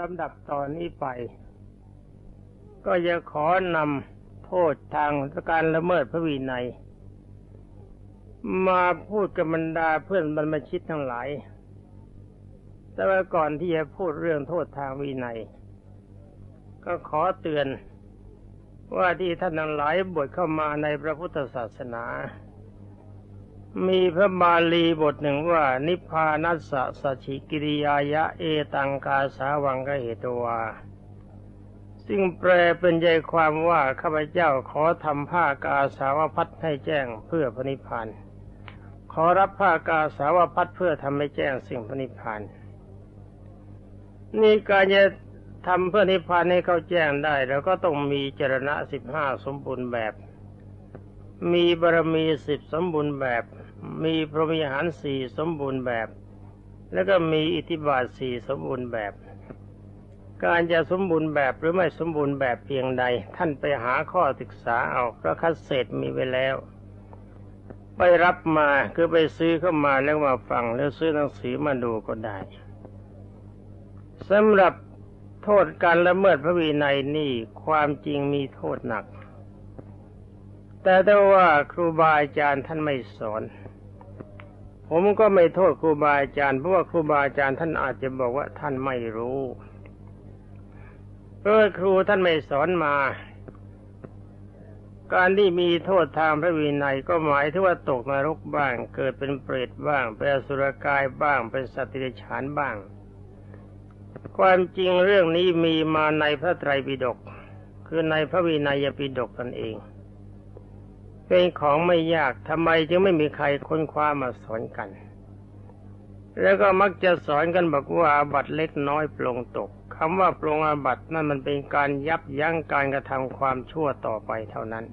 ลำดับตอนนี้ไป ก็จะขอนำโทษทางการละเมิดพระวินัย มาพูดกับบรรดาเพื่อนบรรพชิตทั้งหลาย แต่ว่าก่อนที่จะพูดเรื่องโทษทางวินัย ก็ขอเตือนว่าที่ท่านทั้งหลายบวชเข้ามาในพระพุทธศาสนา มีพระบาลีบทหนึ่งว่า นิพพานัสสะสชิกิริยายะเอตังกาสาวังกเหตวา ซึ่งแปลเป็นใจความว่าข้าพเจ้าขอทำผ้ากาสาวพัดให้แจ้งเพื่อพระนิพพานขอรับผ้ากาสาวพัดเพื่อทำให้แจ้งสิ่งพระนิพพานนี่การจะทำเพื่อนิพพานให้เขาแจ้งได้เราก็ต้องมีจรณะสิบห้าสมบูรณ์แบบ มีบารมีสิบสมบูรณ์แบบ มีพรหมิหารสี่สมบูรณ์แบบ แล้วก็มีอิทธิบาทสี่สมบูรณ์แบบ การจะสมบูรณ์แบบหรือไม่สมบูรณ์แบบเพียงใด ท่านไปหาข้อศึกษาเอาพระคัสเศษมีไว้แล้ว ไปรับมาคือไปซื้อเข้ามาแล้วมาฟังแล้วซื้อหนังสือมาดูก็ได้สำหรับโทษการละเมิดพระวินัยนี่ความจริงมีโทษหนัก แต่ถ้าว่าครูบาอาจารย์ท่านไม่สอน ผมก็ไม่โทษครูบาอาจารย์เพราะว่าครูบาอาจารย์ท่านอาจจะบอกว่าท่านไม่รู้เพราะครูท่านไม่สอนมา การที่มีโทษทางพระวินัยก็หมายถึงว่าตกนรกบ้าง เกิดเป็นเปรตบ้างเป็นอสุรกายบ้าง เป็นสัตว์ดิฉานบ้าง ความจริงเรื่องนี้มีมาในพระไตรปิฎกคือในพระวินัยปิฎกตนเอง เป็นของไม่ยากทำไมจึงไม่มีใครค้นคว้ามาสอนกัน แล้วก็มักจะสอนกันบอกว่าอาบัตเล็กน้อยปลงตกคำว่าปลงอาบัตนั่นมันเป็นการยับยั้งการกระทำความชั่วต่อไปเท่านั้น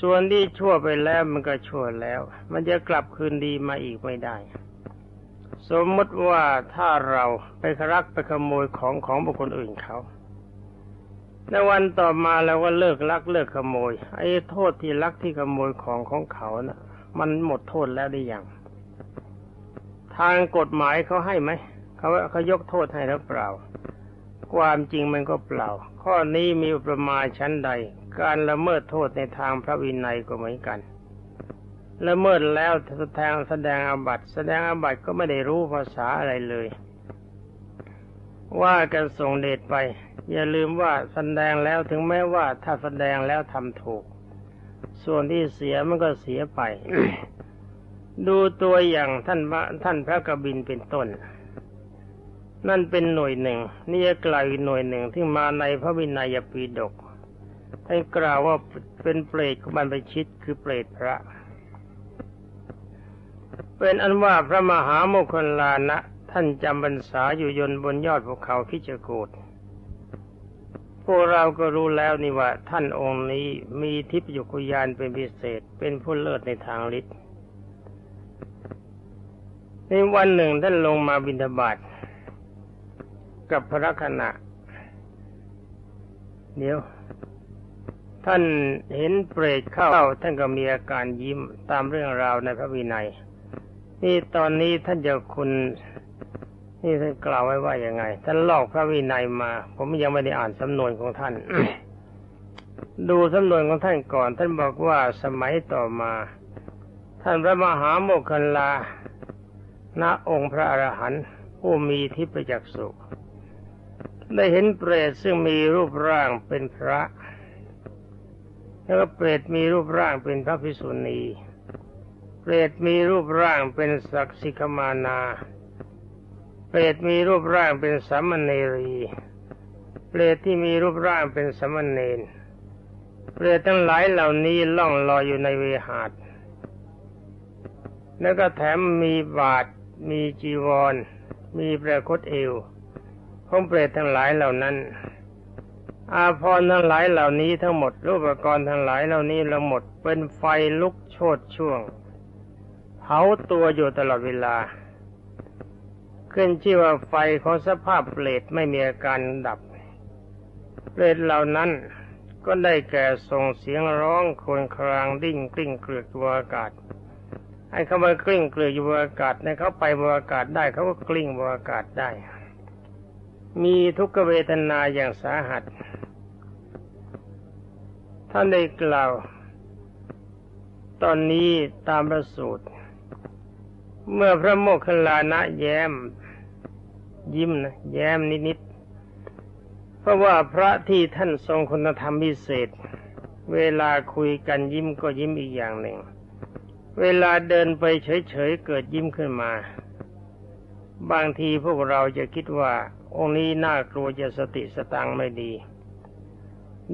ส่วนที่ชั่วไปแล้วมันก็ชั่วแล้ว มันจะกลับคืนดีมาอีกไม่ได้ สมมติว่าถ้าเราไปรักไปขโมยของของบุคคลอื่นเขา ในวันต่อมาเราก็เลิกลักเลิกขโมย ไอ้โทษที่ลักที่ขโมยของของเขานะ่ะ มันหมดโทษแล้วได้ยังทางกฎหมายเขาให้ไหมเขาเขายกโทษให้หรือเปล่า ความจริงมันก็เปล่า ข้อนี้มีประมาณชั้นใด การละเมิดโทษในทางพระวินัยก็เหมือนกันละเมิดแล้วแสดงแสดงอาบัตแสดงอาบัตก็ไม่ได้รู้ภาษาอะไรเลย ว่ากันส่งเดชไป อย่าลืมว่าแสดงแล้วถึงแม้ว่าถ้าแสดงแล้วทำถูก ส่วนที่เสียมันก็เสียไป ดูตัวอย่างท่านท่านพระกบินเป็นต้น นั่นเป็นหน่วยหนึ่ง นี่กล่าวอีกหน่วยหนึ่งที่มาในพระวินัยปีดกท่านกล่าวว่าเป็นเปรตของมันไปชิดคือเปรตพระ เป็นอันว่าพระมหาโมคคลานะ ท่านจำบรรษาอยู่ยนบนยอดภูเขาคิจกูด พวกเราก็รู้แล้วนี่ว่า ท่านองค์นี้มีทิพยกุยานเป็นพิเศษ เป็นผู้เลิศในทางฤทธิ์ในวันหนึ่งท่านลงมาบิณฑบาตกับพระคณะ เดี๋ยว ท่านเห็นเปรตเข้า ท่านก็มีอาการยิ้มตามเรื่องราวในพระวินัย นี่ตอนนี้ท่านเจ้าคุณ นี่ท่านกล่าวไว้ว่าอย่างไงท่านลอกพระวินัยมา ผมยังไม่ได้อ่านสำนวนของท่าน ดูสำนวนของท่านก่อน ท่านบอกว่าสมัยต่อมา ท่านพระมหาโมคคัลลาณองค์พระอรหันต์ผู้มีทิพยจักษุได้เห็นเปรตซึ่งมีรูปร่างเป็นพระ แล้วก็เปรตมีรูปร่างเป็นพระภิกษุณี เปรตมีรูปร่างเป็นศักสิกมานา เปรตมีรูปร่างเป็นสัมมเนรีเปรตที่มีรูปร่างเป็นสัมมเนนเปรตทั้งหลายเหล่านี้ล่องลอยอยู่ในเวหาดแล้วก็แถมมีบาทมีจีวร มีประคตเอวของเปรตทั้งหลายเหล่านั้น อาพรทั้งหลายเหล่านี้ทั้งหมดรูปกรณ์ทั้งหลายเหล่านี้เราหมดเป็นไฟลุกโชดช่วงเผาตัวอยู่ตลอดเวลา ขึ้นชื่อว่าไฟของสภาพเปรตไม่มีอาการดับ เปรตเหล่านั้นก็ได้แก่ส่งเสียงร้องครวญครางดิ้งกลิ้งเกลือกบนอากาศให้เขามากลิ้งเกลือกอยู่บนอากาศในเขาไปบนอากาศได้เขาก็กลิ้งบนอากาศได้ มีทุกขเวทนาอย่างสาหัส ท่านได้กล่าว ตอนนี้ตามประสูตร เมื่อพระโมคคัลลานะแย้ม ยิ้มนะแย้มนิดๆเพราะว่าพระที่ท่านทรงคุณธรรมพิเศษ เวลาคุยกันยิ้มก็ยิ้มอีกอย่างหนึ่ง เวลาเดินไปเฉยๆเกิดยิ้มขึ้นมา บางทีพวกเราจะคิดว่า องค์นี้น่ากลัวจะสติสตังไม่ดี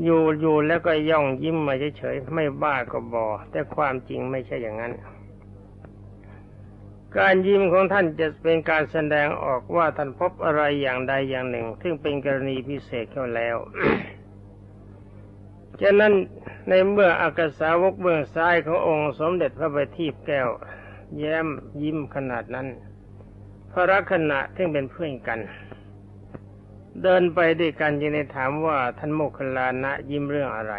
อยู่อยู่แล้วก็ย่องยิ้มมาเฉยๆไม่บ้าก็บอ แต่ความจริงไม่ใช่อย่างนั้น การยิ้มของท่านจะเป็นการแสดงออกว่าท่านพบอะไรอย่างใดอย่างหนึ่ง ซึ่งเป็นกรณีพิเศษเข้าแล้วฉะนั้นในเมื่ออากาสาวกเบื้องซ้ายขององค์สมเด็จพระบัณฑิตแก้ว แย้มยิ้มขนาดนั้น พระรักษณะที่เป็นเพื่อนกัน เดินไปด้วยกันจึงได้ถามว่าท่านโมคคลานะยิ้มเรื่องอะไร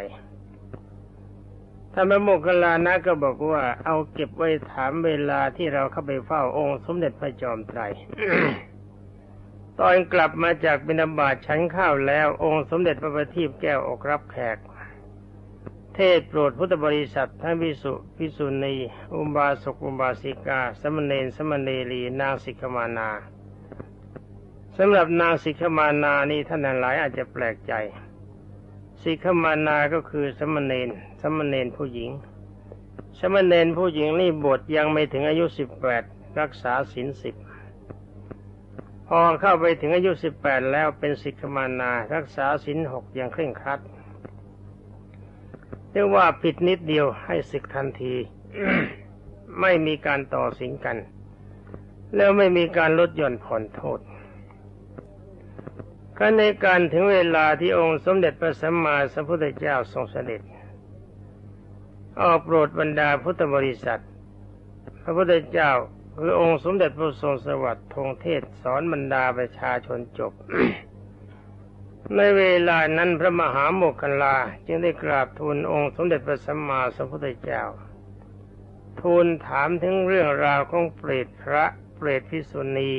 ท่านพระโมคคลานะก็บอกว่าเอาเก็บไว้ถามเวลาที่เราเข้าไปเฝ้าองค์ สมเด็จพระจอมไตรตอนกลับมาจากบิณฑบาตฉันข้าวแล้ว องค์สมเด็จพระบัณฑิตแก้วออกรับแขก เทศโปรดพุทธบริษัททั้งวิสุพิสุณีอุบาสกอุบาสิกา สมณเณรสมณเณรีนางสิกขมานาสำหรับนางสิกขมานานี่ท่านหลายอาจจะแปลกใจ สิกขมานาก็คือสมณเณรสมณเณรผู้หญิง สมณเณรผู้หญิงนี่บวชยังไม่ถึงอายุสิบแปดรักษาศีลสิบพอเข้าไปถึงอายุสิบแปดแล้วเป็นสิกขมานา รักษาศีลหกอย่างเคร่งครัดเรียกว่าผิดนิดเดียวให้ศึกทันที ไม่มีการต่อสินกัน แล้วไม่มีการลดหย่อนผ่อนโทษ ก็ในการถึงเวลาที่องค์สมเด็จพระสัมมาสัมพุทธเจ้าทรงเสด็จ ออกโปรดบรรดาพุทธบริษัท พระพุทธเจ้าคือองค์สมเด็จพระทรงสวัสดิ์ทงเทศสอนบรรดาประชาชนจบ ในเวลานั้นพระมหาโมคคลาจึงได้กราบทูลองค์สมเด็จพระสัมมาสัมพุทธเจ้า ทูลถามถึงเรื่องราวของเปรตพระเปรตพิสุณี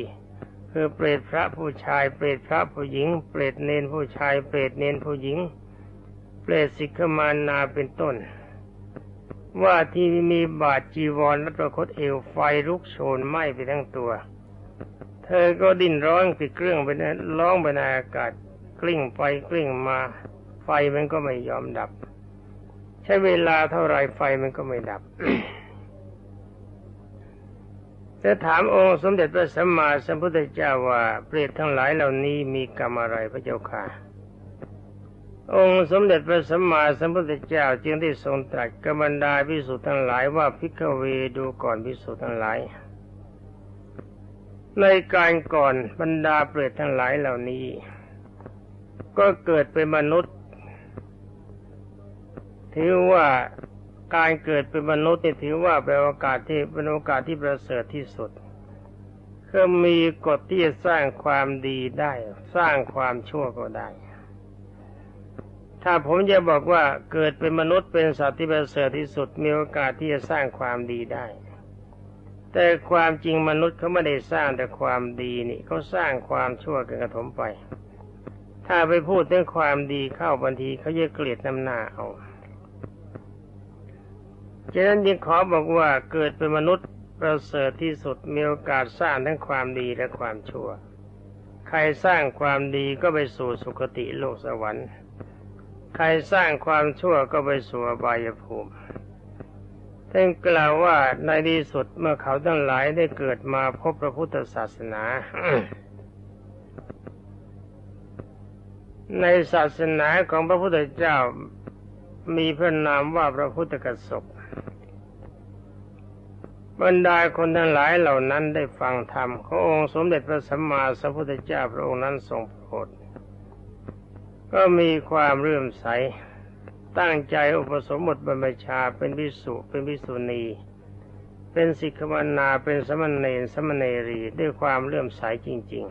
คือเปรตพระผู้ชาย เปรตพระผู้หญิง เปรตเนนผู้ชาย เปรตเนนผู้หญิง เปรตสิกขมานาเป็นต้น ว่าที่มีบาดจีวรและประคตเอวไฟลุกโชนไหม้ไปทั้งตัว เธอก็ดิ้นร้องติดเครื่องไปนร้องไปในอากาศกลิ้งไปกลิ้งมา ไฟมันก็ไม่ยอมดับ ใช้เวลาเท่าไรไฟมันก็ไม่ดับ จะถามองค์สมเด็จพระสัมมาสัมพุทธเจ้าว่าเปรตทั้งหลายเหล่านี้มีกรรมอะไรพระเจ้าค่ะ องค์สมเด็จพระสัมมาสัมพุทธเจ้าจึงได้ทรงตรัสกับบรรดาพิสุทั้งหลายว่าพิกเวดูก่อนพิสุทั้งหลาย ในการก่อนบรรดาเปรตทั้งหลายเหล่านี้ ก็เกิดเป็นมนุษย์ถือว่า การเกิดเป็นมนุษย์นี่ถือว่าเป็นโอกาสที่เป็นโอกาสที่ประเสริฐที่สุดคือมีกฎที่จะสร้างความดีได้ สร้างความชั่วก็ได้ ถ้าผมจะบอกว่าเกิดเป็นมนุษย์เป็นสัตว์ที่ประเสริฐที่สุด มีโอกาสที่จะสร้างความดีได้ แต่ความจริงมนุษย์เขาไม่ได้สร้างแต่ความดีนี่เขาสร้างความชั่วกันกระทมไป ถ้าไปพูดเรื่องความดีเข้าบางทีเขาจะเกลียดน้ำหน้าเอา ฉะนั้นจึงขอบอกว่าเกิดเป็นมนุษย์ประเสริฐที่สุดมีโอกาสสร้างทั้งความดีและความชั่ว ใครสร้างความดีก็ไปสู่สุคติโลกสวรรค์ ใครสร้างความชั่วก็ไปสู่อบายภูมิท่านกล่าวว่าในที่สุดเมื่อเขาทั้งหลายได้เกิดมาพบพระพุทธศาสนา ในศาสนาของพระพุทธเจ้ามีพระนามว่าพระพุทธกสบ บรรดาคนทั้งหลายเหล่านั้นได้ฟังธรรมขององค์สมเด็จพระสัมมาสัมพุทธเจ้าพระองค์นั้นทรงโปรดก็มีความเรื่มใส ตั้งใจอุปสมบทบรรพชาเป็นวิสุเป็นวิสุณี เป็นสิกขมนาเป็นสมณเณรสมณเณรีด้วยความเลื่มใสจริง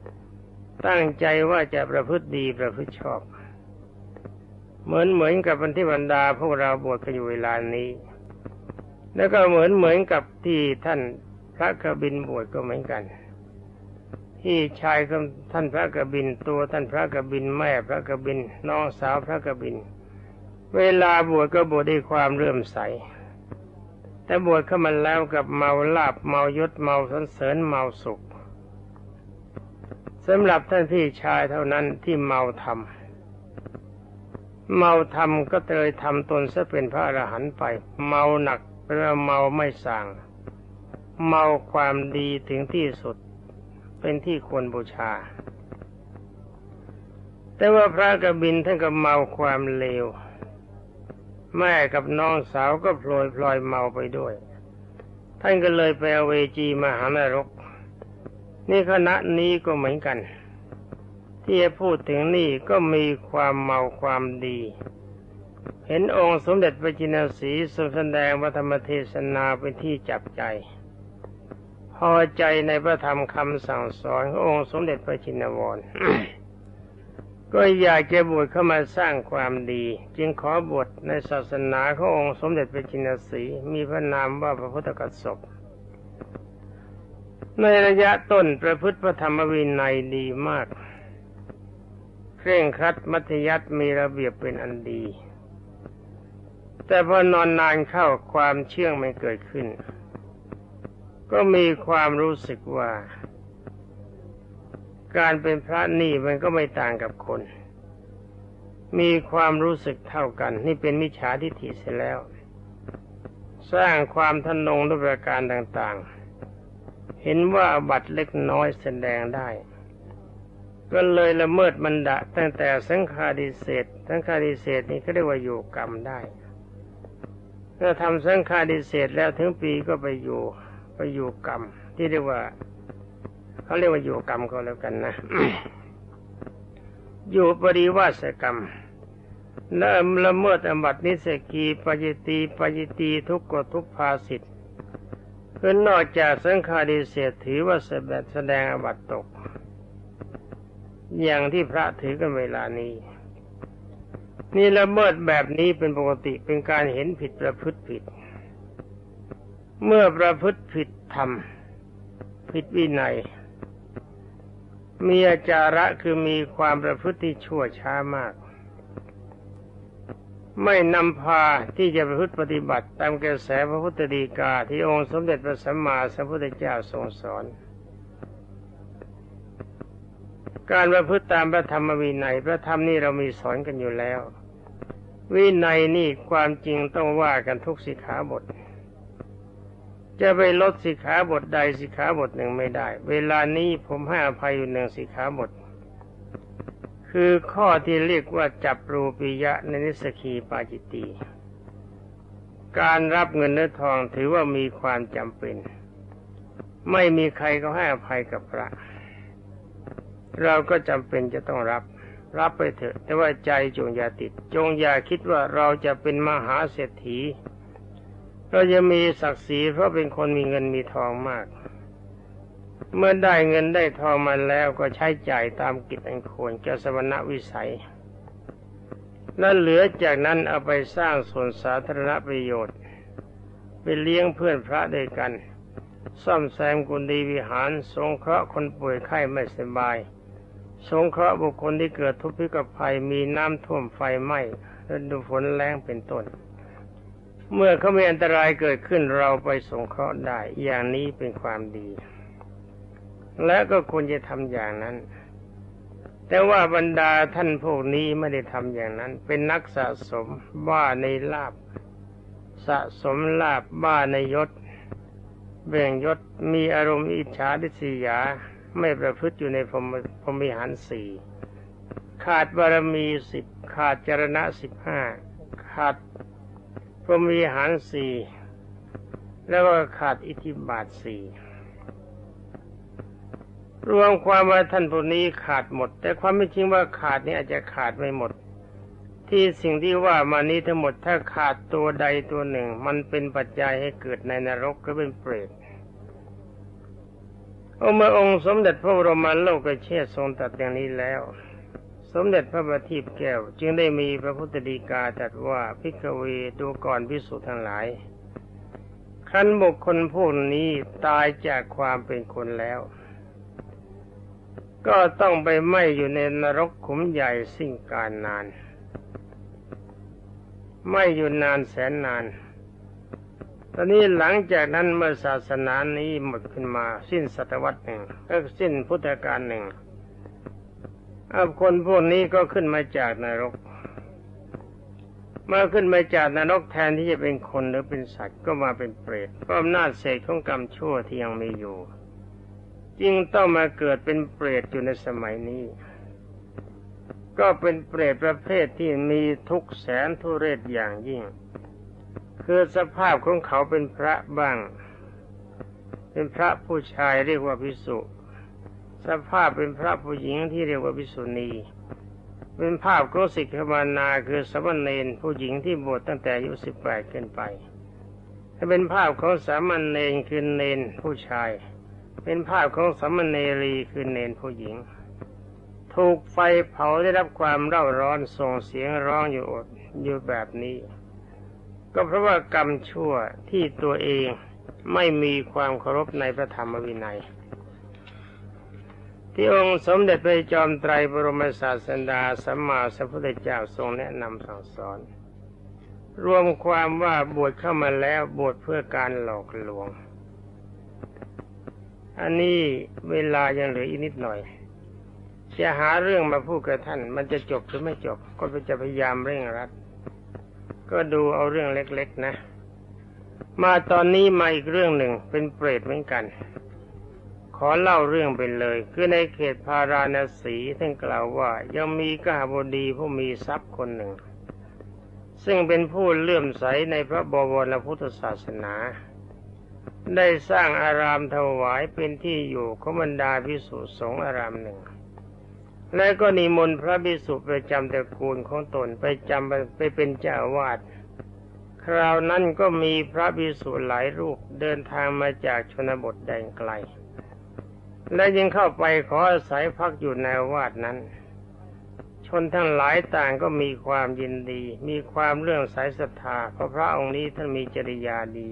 ๆ ตั้งใจว่าจะประพฤติดีประพฤติชอบ เหมือนเหมือนกับบันทิบรรดาพวกเราบวชกันอยู่เวลานี้ แล้วก็เหมือนเหมือนกับที่ท่านพระกบินบวชก็เหมือนกันพี่ชายท่านพระกบินตัวท่านพระกบินแม่พระกบินน้องสาวพระกบิน เวลาบวชก็บวชด้วยความเรื่มใส แต่บวชเข้ามาแล้วกับเมาลาบเมายศเมาสันเสริญเมาสุขสำหรับท่านพี่ชายเท่านั้นที่เมาธรรมเมาธรรมก็เลยทำตนซะเป็นพระอรหันต์ไป เมาหนัก แปลว่าเมาไม่สั่งเมาความดีถึงที่สุด เป็นที่ควรบูชา แต่ว่าพระกบินท่านก็เมาความเลว แม่กับน้องสาวก็พลอยพลอยเมาไปด้วย ท่านก็เลยไปเอเวจีมหานรก นี่คณะนี้ก็เหมือนกัน ที่จะพูดถึงนี่ก็มีความเมาความดี เห็นองค์สมเด็จพระจินสีทรงแสดงวัธรรมเทศนาเป็นที่จับใจ พอใจในพระธรรมคำสั่งสอนขององค์สมเด็จพระจินวรก็อยากจะบวชเข้ามาสร้างความดี จึงขอบวชในศาสนาขององค์สมเด็จพระจินสีมีพระนามว่าพระพุทธกัสสปในระยะต้นประพฤติพระธรรมวินัยดีมาก เคร่งครัดมัธยัติมีระเบียบเป็นอันดี แต่พอนอนนานเข้าความเชื่องไม่เกิดขึ้น ก็มีความรู้สึกว่า การเป็นพระนี่มันก็ไม่ต่างกับคน มีความรู้สึกเท่ากัน นี่เป็นมิจฉาทิฏฐิเสียแล้ว สร้างความทนงด้วยประการต่างๆ เห็นว่าบัตรเล็กน้อยแสดงได้ก็เลยละเมิดมันดะตั้งแต่สังฆาดิเศษสังฆาดิเศษนี้เขาเรียกว่าอยู่กรรมได้ เมื่อทำสังฆาดิเศษแล้วถึงปีก็ไปอยู่ไปอยู่กรรม ที่เรียกว่าเขาเรียกว่าอยู่กรรมก็แล้วกันนะ อยู่ปริวาสกรรมและละเมิดอบัตินิสกีปจิตีปจิตีทุกกฎทุกภาสิทธคือนอกจากสังฆาดิเศษถือว่าแสดงอบัตตก อย่างที่พระถือกันเวลานี้ นี่ละเมิดแบบนี้เป็นปกติเป็นการเห็นผิดประพฤติผิด เมื่อประพฤติผิดทำผิดวินัย มีอาจาระคือมีความประพฤติที่ชั่วช้ามาก ไม่นำพาที่จะประพฤติปฏิบัติตามกระแสพระพุทธดีกาที่องค์สมเด็จพระสัมมาสัมพุทธเจ้าทรงสอน การประพฤติตามพระธรรมวินัยพระธรรมนี่เรามีสอนกันอยู่แล้ว วินัยนี่ความจริงต้องว่ากันทุกสิกขาบท จะไปลดสิกขาบทใดสิกขาบทหนึ่งไม่ได้ เวลานี้ผมให้อภัยอยู่หนึ่งสิกขาบท คือข้อที่เรียกว่าจับรูปิยะในนิสกีปาจิตีการรับเงินเนื้อทองถือว่ามีความจำเป็น ไม่มีใครก็ให้อภัยกับพระ เราก็จำเป็นจะต้องรับ รับไปเถอะ แต่ว่าใจจงอย่าติด จงอย่าคิดว่าเราจะเป็นมหาเศรษฐี เราจะมีศักดิ์ศรีเพราะเป็นคนมีเงินมีทองมาก เมื่อได้เงินได้ทองมาแล้วก็ใช้จ่ายตามกิจอันควรแก่สมณวิสัย และเหลือจากนั้นเอาไปสร้างส่วนสาธารณประโยชน์ไปเลี้ยงเพื่อนพระด้วยกัน ซ่อมแซมกุฏิวิหาร สงเคราะห์คนป่วยไข้ไม่สบาย สงเคราะห์บุคคลที่เกิดทุพพิกภัยมีน้ำท่วมไฟไหม้ฤดูฝนแรงเป็นต้น เมื่อเขามีอันตรายเกิดขึ้นเราไปสงเคราะห์ได้ อย่างนี้เป็นความดี และก็ควรจะทำอย่างนั้น แต่ว่าบรรดาท่านพวกนี้ไม่ได้ทำอย่างนั้น เป็นนักสะสมบ้าในลาบ สะสมลาบบ้าในยศเบ่งยศมีอารมณ์อิจฉาดิษยา ไม่ประพฤติอยู่ในพรมพรมิหารสี่ขาดบารมีสิบขาดจรณะสิบห้าขาดพรหมิหารสี่แล้วก็ขาดอิทธิบาทสี่รวมความว่าท่านผู้นี้ขาดหมด แต่ความไม่จริงว่าขาดนี่อาจจะขาดไม่หมด ที่สิ่งที่ว่ามานี้ทั้งหมดถ้าขาดตัวใดตัวหนึ่ง มันเป็นปัจจัยให้เกิดในนรกก็เป็นเปรต องค์องค์สมเด็จพระบรมโลกเชษทรงตัดอย่างนี้แล้ว สมเด็จพระบัณฑิตแก้ว จึงได้มีพระพุทธดีกาตรัสว่าพิกเวดูก่อนพิสุทั้งหลายคันบุคคลพวกนี้ตายจากความเป็นคนแล้ว ก็ต้องไปไหมอยู่ในนรกขุมใหญ่สิ่งการนาน ไม้อยู่นานแสนนาน ตอนนี้หลังจากนั้นเมื่อศาสนานี้หมดขึ้นมาสิ้นศตวรรษหนึ่งก็สิ้นพุทธกาลหนึ่งอาคนพวกนี้ก็ขึ้นมาจากนรก เมื่อขึ้นมาจากนรกแทนที่จะเป็นคนหรือเป็นสัตว์ก็มาเป็นเปรตเพราะอำนาจเศษของกรรมชั่วที่ยังมีอยู่จึงต้องมาเกิดเป็นเปรตอยู่ในสมัยนี้ ก็เป็นเปรตประเภทที่มีทุกแสนทุเรศอย่างยิ่ง คือสภาพของเขาเป็นพระบ้าง เป็นพระผู้ชายเรียกว่าพิสุสภาพเป็นพระผู้หญิงที่เรียกว่าพิสุณีเป็นภาพของสิกขมานาคือสมณเณรผู้หญิงที่บวชตั้งแต่อายุสิบแปดขึ้นไป ถ้าเป็นภาพของสามณเณรคือเณรผู้ชาย เป็นภาพของสามณเณรีคือเณรผู้หญิง ถูกไฟเผาได้รับความเร่าร้อนส่งเสียงร้องอยู่อดอยู่แบบนี้ ก็เพราะว่ากรรมชั่วที่ตัวเองไม่มีความเคารพในพระธรรมวินัย ที่องค์สมเด็จพระจอมไตรบรมศาสดาสัมมาสัมพุทธเจ้าทรงแนะนำสั่งสอน รวมความว่าบวชเข้ามาแล้วบวชเพื่อการหลอกลวง อันนี้เวลายังเหลืออีกนิดหน่อยจะหาเรื่องมาพูดกับท่าน มันจะจบหรือไม่จบ ก็จะพยายามเร่งรัด ก็ดูเอาเรื่องเล็กๆนะ มาตอนนี้มาอีกเรื่องหนึ่งเป็นเปรตเหมือนกัน ขอเล่าเรื่องไปเลย คือในเขตพาราณสีท่านกล่าวว่ายังมีกหบดีผู้มีทรัพย์คนหนึ่ง ซึ่งเป็นผู้เลื่อมใสในพระบวรพุทธศาสนา ได้สร้างอารามถวายเป็นที่อยู่ของบรรดาพิสุสงฆ์อารามหนึ่ง และก็นิมนต์พระพิสุประจำตระกูลของตนไปจำไปเป็นเจ้าวาดคราวนั้นก็มีพระพิสุหลายรูปเดินทางมาจากชนบทแดนไกล และยังเข้าไปขออาศัยพักอยู่ในวาดนั้น ชนทั้งหลายต่างก็มีความยินดี มีความเรื่องสายศรัทธาเพราะพระองค์นี้ท่านมีจริยาดี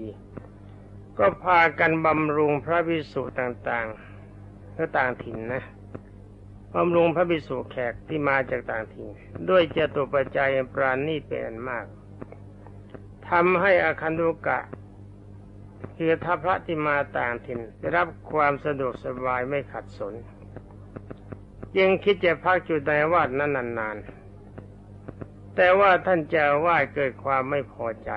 ก็พากันบำรุงพระภิกษุต่างๆก็ต่างถิ่นนะ บำรุงพระภิกษุแขกที่มาจากต่างถิ่นด้วยเจตุปัจจัยปราณีเป็นอันมากทำให้อาคันตุกะคือถ้าพระที่มาต่างถิ่นได้รับความสะดวกสบายไม่ขัดสนยังคิดจะพักจุดในวาดนั้นนานๆ แต่ว่าท่านเจ้าว่าเกิดความไม่พอใจ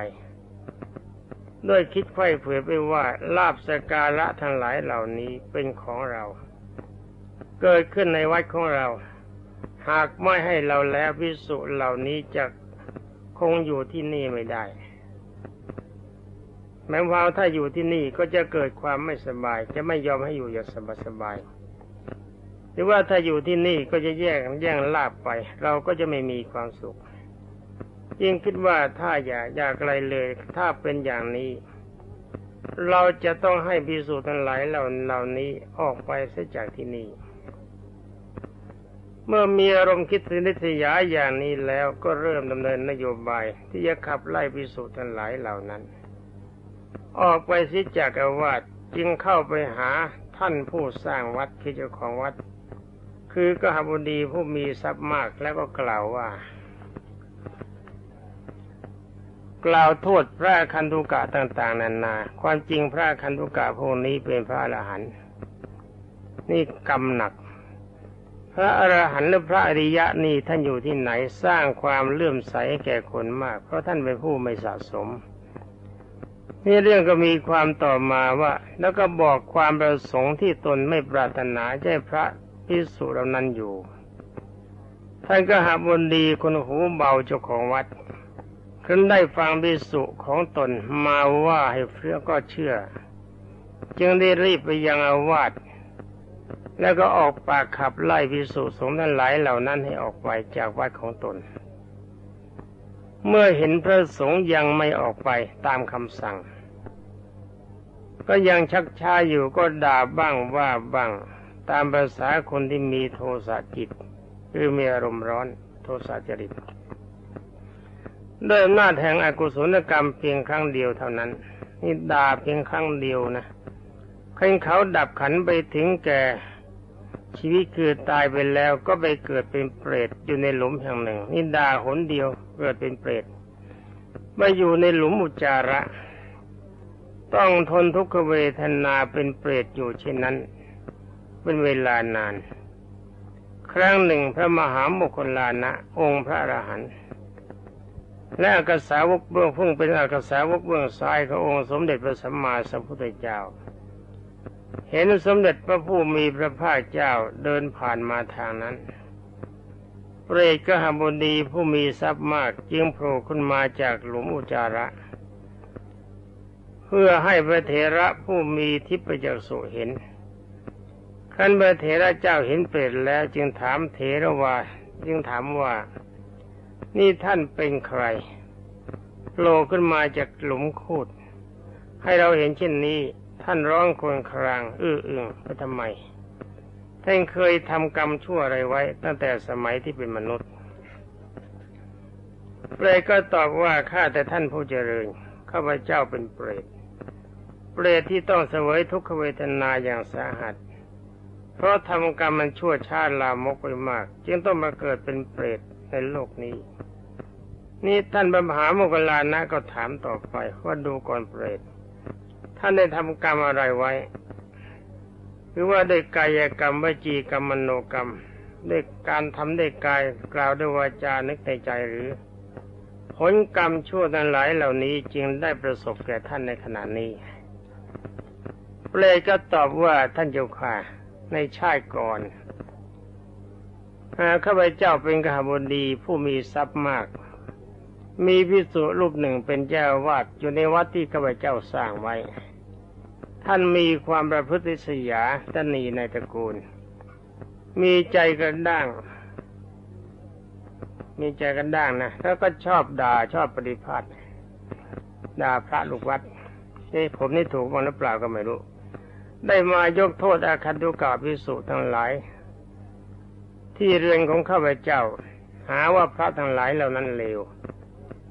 ด้วยคิดไข้เผื่อไปว่าลาบสการะทั้งหลายเหล่านี้เป็นของเรา เกิดขึ้นในวัดของเรา หากไม่ให้เราแล้วพิสุเหล่านี้จะคงอยู่ที่นี่ไม่ได้หมายควาถ้าอยู่ที่นี่ก็จะเกิดความไม่สบาย จะไม่ยอมให้อยู่อย่างสบายๆหรือว่าถ้าอยู่ที่นี่ก็จะแย่งแย่งลาบไป เราก็จะไม่มีความสุขยิ่งคิดว่าถ้าอย่าอย่าไกลเลย ถ้าเป็นอย่างนี้ เราจะต้องให้พิสูจน์ทั้งหลายเหล่าเหล่านี้ออกไปเสียจากที่นี่ เมื่อมีอารมณ์คิดสินิสยาอย่างนี้แล้วก็เริ่มดำเนินนโยบายที่จะขับไล่พิสูจน์ทั้งหลายเหล่านั้น ออกไปสิจากอาวาสจึงเข้าไปหาท่านผู้สร้างวัดคือเจ้าของวัด คือกหบดีผู้มีทรัพย์มากแล้วก็กล่าวว่า กล่าวโทษพระคันธุกะต่าง ๆนานา ความจริงพระคันธุกะพวกนี้เป็นพระอรหันต์นี่กรรมหนัก พระอรหันต์หรือพระอริยะนี่ท่านอยู่ที่ไหนสร้างความเลื่อมใสแก่คนมาก เพราะท่านเป็นผู้ไม่สะสมนี่เรื่องก็มีความต่อมาว่า แล้วก็บอกความประสงค์ที่ตนไม่ปรารถนาใช่พระพิสุเหล่านั้นอยู่ ท่านก็หาบนดีคนหูเบาเจ้าของวัดขึ้นได้ฟังพิสุของตนมาว่าให้เพื่อก็เชื่อ จึงได้รีบไปยังอาวาส แล้วก็ออกปากขับไล่พิสุสงฆ์นั้นหลายเหล่านั้นให้ออกไปจากวัดของตน เมื่อเห็นพระสงฆ์ยังไม่ออกไปตามคำสั่ง ก็ยังชักช้าอยู่ก็ด่าบ้างว่าบ้าง ตามภาษาคนที่มีโทสะจิต คือมีอารมณ์ร้อนโทสะจริตด้วยอำนาจแห่งอกุศลกรรมเพียงครั้งเดียวเท่านั้น นี่ด่าเพียงครั้งเดียวนะเพ่งเขาดับขันไปถึงแก่ ชีวิตคือตายไปแล้วก็ไปเกิดเป็นเปรตอยู่ในหลุมแห่งหนึ่งนินดาหนเดียวเกิดเป็นเปรตมาอยู่ในหลุมอุจจาระ ต้องทนทุกขเวทนาเป็นเปรตอยู่เช่นนั้น เป็นเวลานาน ครั้งหนึ่งพระมหาโมคคลานะ องค์พระอรหันต์และอักษาวกเบื้องพุ่งเป็นอักษาวกเบื้องซ้ายขององค์สมเด็จพระสัมมาสัมพุทธเจ้า เห็นสมเด็จพระผู้มีพระภาคเจ้าเดินผ่านมาทางนั้นเปรตกหบดีผู้มีทรัพย์มากจึงโผล่ขึ้นมาจากหลุมอุจาระ เพื่อให้พระเถระผู้มีทิพยจักษุเห็นขันพระเถระเจ้าเห็นเปรตแล้วจึงถามเถระว่า จึงถามว่า นี่ท่านเป็นใครโผล่ขึ้นมาจากหลุมคูด ให้เราเห็นเช่นนี้ ท่านร้องครวญคราง อื้ออึงไปทำไม ท่านเคยทำกรรมชั่วอะไรไว้ ตั้งแต่สมัยที่เป็นมนุษย์เปรตก็ตอบว่าข้าแต่ท่านผู้เจริญข้าพเจ้าเป็นเปรตเปรตที่ต้องเสวยทุกขเวทนาอย่างสาหัส เพราะทำกรรมมันชั่วชาติลามกไปมาก จึงต้องมาเกิดเป็นเปรตในโลกนี้ นี่ท่านบรมหาโมกลานะก็ถามต่อไปว่าดูก่อนเปรต ท่านได้ทำกรรมอะไรไว้ หรือว่าได้กายกรรมวจีกรรมมโนกรรมได้การทำได้กายกล่าวด้วยวาจานึกในใจหรือ ผลกรรมชั่วทั้งหลายเหล่านี้จึงได้ประสบแก่ท่านในขณะนี้เปรตก็ตอบว่าท่านเจ้าค่ะในชาติก่อนข้าพเจ้าเป็นกหบดีผู้มีทรัพย์มาก มีพิสุรูปหนึ่งเป็นเจ้าวาดอยู่ในวัดที่ข้าพเจ้าสร้างไว้ ท่านมีความประพฤติสยาตนีในตระกูล มีใจกันด้าง มีใจกันด้างนะแล้วก็ชอบด่าชอบปฏิพัติด่าพระลูกวัดนี่ผมนี่ถูกมั้งหรือเปล่าก็ไม่รู้ ได้มายกโทษอาคันตุกาพิสุทั้งหลาย ที่เรือนของข้าพเจ้า หาว่าพระทั้งหลายเหล่านั้นเลว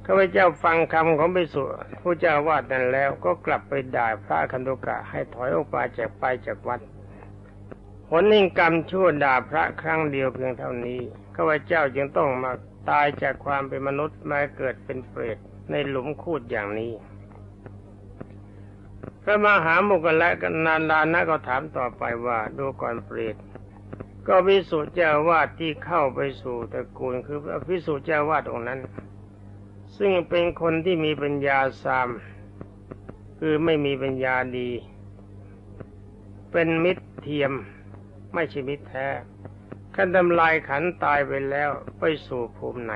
ข้าพเจ้าฟังคำของภิกษุผู้เจ้าวาดนั้นแล้วก็กลับไปด่าพระคันตุกะให้ถอยออกไปจากไปจากวัดผลนิ่งกรรมชั่วด่าพระครั้งเดียวเพียงเท่านี้ข้าพเจ้าจึงต้องมาตายจากความเป็นมนุษย์มาเกิดเป็นเปรตในหลุมคูดอย่างนี้ พระมหามุกละกันนานดานะก็ถามต่อไปว่าดูก่อนเปรตก็พิสุเจ้าวาดที่เข้าไปสู่ตระกูลคือพิสุเจ้าวาดองค์นั้น ซึ่งเป็นคนที่มีปัญญาสาม คือไม่มีปัญญาดี เป็นมิตรเทียม ไม่ใช่มิตรแท้ขันทำลายขันตายไปแล้วไปสู่ภูมิไหน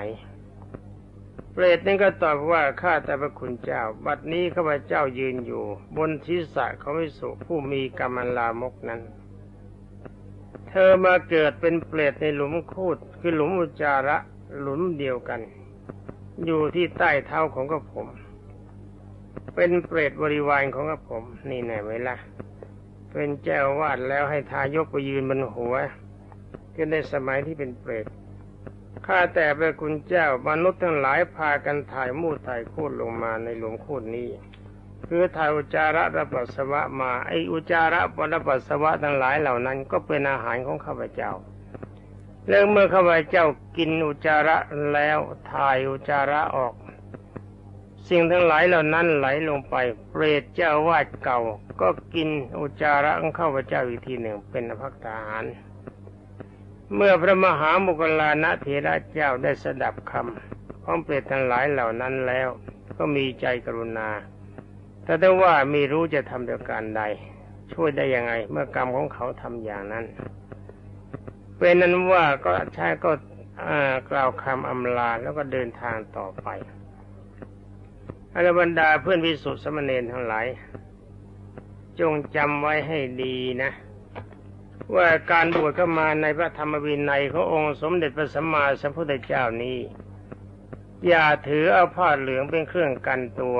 เปรตนี่ก็ตอบว่าข้าแต่พระคุณเจ้า บัดนี้ข้าพเจ้ายืนอยู่ บนทิศะเขาไม่สุผู้มีกรรมลามกนั้น เธอมาเกิดเป็นเปรตในหลุมคูดคือหลุมอุจาระหลุมเดียวกัน อยู่ที่ใต้เท้าของกระผม เป็นเปรตบริวารของกระผม นี่แน่ไหมล่ะเป็นเจ้าวาดแล้วให้ทายกไปยืนบนหัวก็ในสมัยที่เป็นเปรตข้าแต่พระคุณเจ้ามนุษย์ทั้งหลายพากันถ่ายมูดถ่ายคูดลงมาในหลุมคูดนี้คือถ่ายอุจาระระปัสสวะมาไออุจาระระปัสสวะทั้งหลายเหล่านั้น ก็เป็นอาหารของข้าพเจ้า แล้วเมื่อข้าพเจ้ากินอุจาระแล้วถ่ายอุจาระออก สิ่งทั้งหลายเหล่านั้นไหลลงไป เปรตเจ้าวาดเก่า ก็กินอุจาระของข้าพเจ้าอีกทีหนึ่งเป็นภักทหารเมื่อพระมหามุกลานะเถระเจ้าได้สดับคำของเปรตทั้งหลายเหล่านั้นแล้ว ก็มีใจกรุณา แต่ถ้ว่ามีรู้จะทำเดียกันใด ช่วยได้ยังไง เมื่อกรรมของเขาทำอย่างนั้น เป็นนั้นว่าก็ใช้ก็กล่าวคำอำลาแล้วก็เดินทางต่อไปอรบรรดาเพื่อนวิสุทธิสมณีทั้งหลาย จงจำไว้ให้ดีนะ ว่าการบวชเข้ามาในพระธรรมวินัยขององค์สมเด็จพระสัมมาสัมพุทธเจ้านี้ อย่าถือเอาผ้าเหลืองเป็นเครื่องกันตัว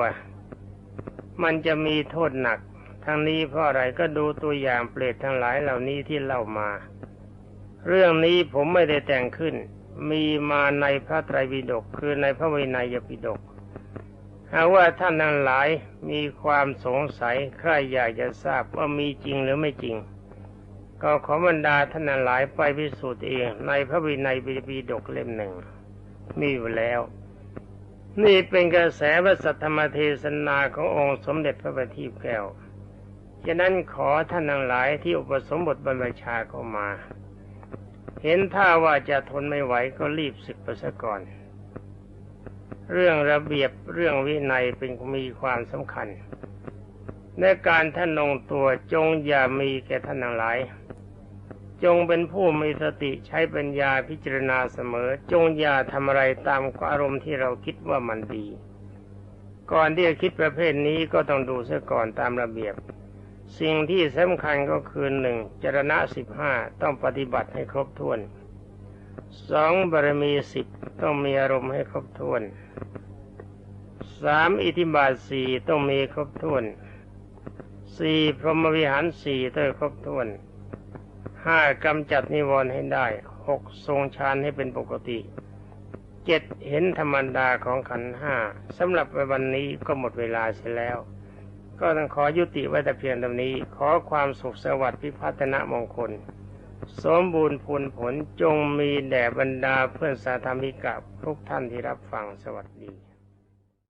มันจะมีโทษหนัก ทั้งนี้เพราะอะไรก็ดูตัวอย่างเปรตทั้งหลายเหล่านี้ที่เล่ามา เรื่องนี้ผมไม่ได้แต่งขึ้น มีมาในพระไตรปิฎกคือในพระวินัยปิฎกหากว่าท่านทั้งหลายมีความสงสัยใครอยากจะทราบว่ามีจริงหรือไม่จริง ก็ขอบรรดาท่านนังหลายไปพิสูจน์เองในพระวินัยปิฎกเล่มหนึ่ง มีอยู่แล้ว นี่เป็นกระแสพระสัทธรรมเทศนาขององค์สมเด็จพระบัณฑิตแก้วฉะนั้นขอท่านทั้งหลายที่อุปสมบทบรรพชาเข้ามา เห็นท่าว่าจะทนไม่ไหวก็รีบศึกไปซะก่อน เรื่องระเบียบเรื่องวินัยเป็นมีความสำคัญ ในการท่านลงตัวจงอย่ามีแก่ท่านทั้งหลาย จงเป็นผู้มีสติใช้ปัญญาพิจารณาเสมอ จงอย่าทำอะไรตามอารมณ์ที่เราคิดว่ามันดี ก่อนที่จะคิดประเภทนี้ก็ต้องดูซะก่อนตามระเบียบ สิ่งที่สำคัญก็คือหนึ่งจรณะสิบห้าต้องปฏิบัติให้ครบถ้วนสองบารมีสิบต้องมีอารมณ์ให้ครบถ้วนสามอิทธิบาทสี่ต้องมีครบถ้วนสี่พรหมวิหารสี่ต้องครบถ้วนห้ากำจัดนิวรณ์ให้ได้หกทรงฌานให้เป็นปกติเจ็ดเห็นธรรมดาของขันห้าสำหรับวันนี้ก็หมดเวลาเสียแล้ว ก็ต้องขอยุติไว้แต่เพียงเท่านี้ ขอความสุขสวัสดิ์พิพัฒนมงคล สมบูรณ์ผลผลจงมีแด่บรรดาเพื่อนสาธรรมิกะทุกท่านที่รับฟังสวัสดี